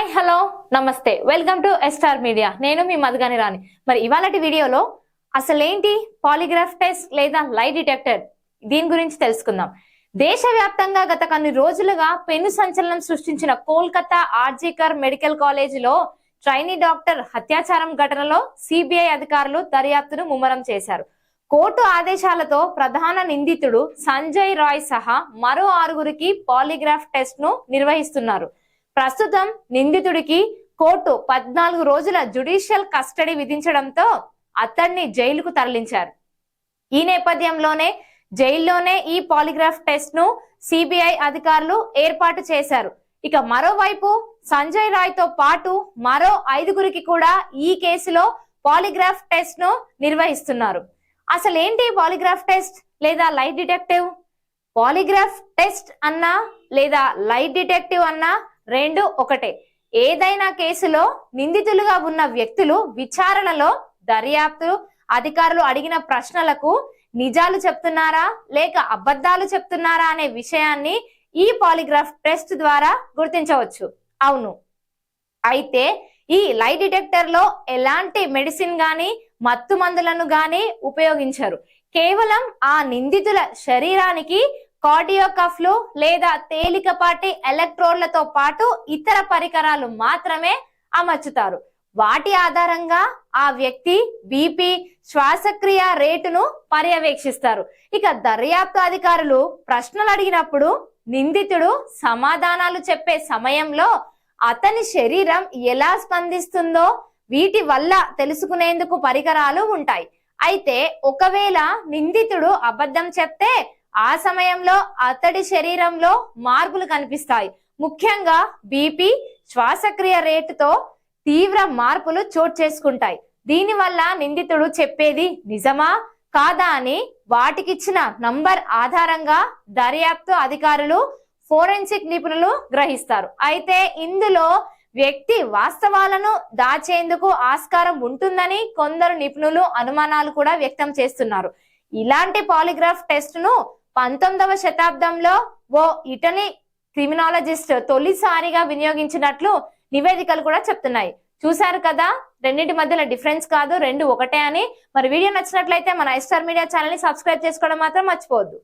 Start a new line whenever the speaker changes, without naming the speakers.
Hi hello నమస్తే. Welcome to star media. నేను మీ మధుగాని రాణి. మరి ఇవాళటి వీడియోలో అసలేంటి పాలిగ్రాఫ్ టెస్ట్ లేదా లై డిటెక్టర్ దీని గురించి తెలుసుకుందాం. దేశవ్యాప్తంగా గత కొన్ని రోజులుగా పెను సంచలనం సృష్టించిన కోల్కతా ఆర్జికర్ మెడికల్ కాలేజీలో ట్రైనీ డాక్టర్ హత్యాచారం ఘటనలో సిబిఐ అధికారులు దర్యాప్తును ముమ్మరం చేశారు. కోర్టు ఆదేశాలతో ప్రధాన నిందితుడు సంజయ్ రాయ్ సహా మరో ఆరుగురికి పాలిగ్రాఫ్ టెస్ట్ను నిర్వహిస్తున్నారు. ప్రస్తుతం నిందితుడికి కోర్టు పద్నాలుగు రోజుల జుడిషియల్ కస్టడీ విధించడంతో అతన్ని జైలుకు తరలించారు. ఈ నేపథ్యంలోనే జైల్లోనే ఈ పాలిగ్రాఫ్ టెస్ట్ను సిబిఐ అధికారులు ఏర్పాటు చేశారు. ఇక మరోవైపు సంజయ్ రాయ్తో పాటు మరో ఐదుగురికి కూడా ఈ కేసులో పాలిగ్రాఫ్ టెస్ట్ను నిర్వహిస్తున్నారు. అసలు ఏంటి పాలిగ్రాఫ్ టెస్ట్ లేదా లైట్ డిటెక్టివ్? పాలిగ్రాఫ్ టెస్ట్ అన్నా లేదా లైట్ డిటెక్టివ్ అన్నా రెండు ఒకటే. ఏదైనా కేసులో నిందితులుగా ఉన్న వ్యక్తులు విచారణలో దర్యాప్తు అధికారులు అడిగిన ప్రశ్నలకు నిజాలు చెప్తున్నారా లేక అబద్ధాలు చెప్తున్నారా అనే విషయాన్ని ఈ పాలిగ్రాఫ్ టెస్ట్ ద్వారా గుర్తించవచ్చు. అవును. అయితే ఈ లై డిటెక్టర్లో ఎలాంటి మెడిసిన్ గాని మత్తు మందులను గాని ఉపయోగించరు. కేవలం ఆ నిందితుల శరీరానికి కార్డియోకఫ్లు లేదా తేలికపాటి ఎలక్ట్రోడ్లతో పాటు ఇతర పరికరాలు మాత్రమే అమర్చుతారు. వాటి ఆధారంగా ఆ వ్యక్తి బీపీ శ్వాసక్రియ రేటును పర్యవేక్షిస్తారు. ఇక దర్యాప్తు అధికారులు ప్రశ్నలు అడిగినప్పుడు నిందితుడు సమాధానాలు చెప్పే సమయంలో అతని శరీరం ఎలా స్పందిస్తుందో వీటి వల్ల తెలుసుకునేందుకు పరికరాలు ఉంటాయి. అయితే ఒకవేళ నిందితుడు అబద్ధం చెప్తే ఆ సమయంలో అతడి శరీరంలో మార్పులు కనిపిస్తాయి. ముఖ్యంగా బీపీ శ్వాసక్రియ రేటుతో తీవ్ర మార్పులు చోటు చేసుకుంటాయి. దీనివల్ల నిందితుడు చెప్పేది నిజమా? కాదా అని వాటికిచ్చిన నంబర్ ఆధారంగా దర్యాప్తు అధికారులు ఫోరెన్సిక్ నిపుణులు గ్రహిస్తారు. అయితే ఇందులో వ్యక్తి వాస్తవాలను దాచేందుకు ఆస్కారం ఉంటుందని కొందరు నిపుణులు అనుమానాలు కూడా వ్యక్తం చేస్తున్నారు. ఇలాంటి పాలిగ్రాఫ్ టెస్ట్ను పంతొమ్మిదవ శతాబ్దంలో ఓ ఇటలీ క్రిమినాలజిస్ట్ తొలిసారిగా వినియోగించినట్లు నివేదికలు కూడా చెప్తున్నాయి. చూశారు కదా? రెండింటి మధ్యలో డిఫరెన్స్ కాదు రెండు ఒకటే అని. మరి వీడియో నచ్చినట్లయితే మన ఐస్టార్ మీడియా ఛానల్ని సబ్స్క్రైబ్ చేసుకోవడం మాత్రం మర్చిపోవద్దు.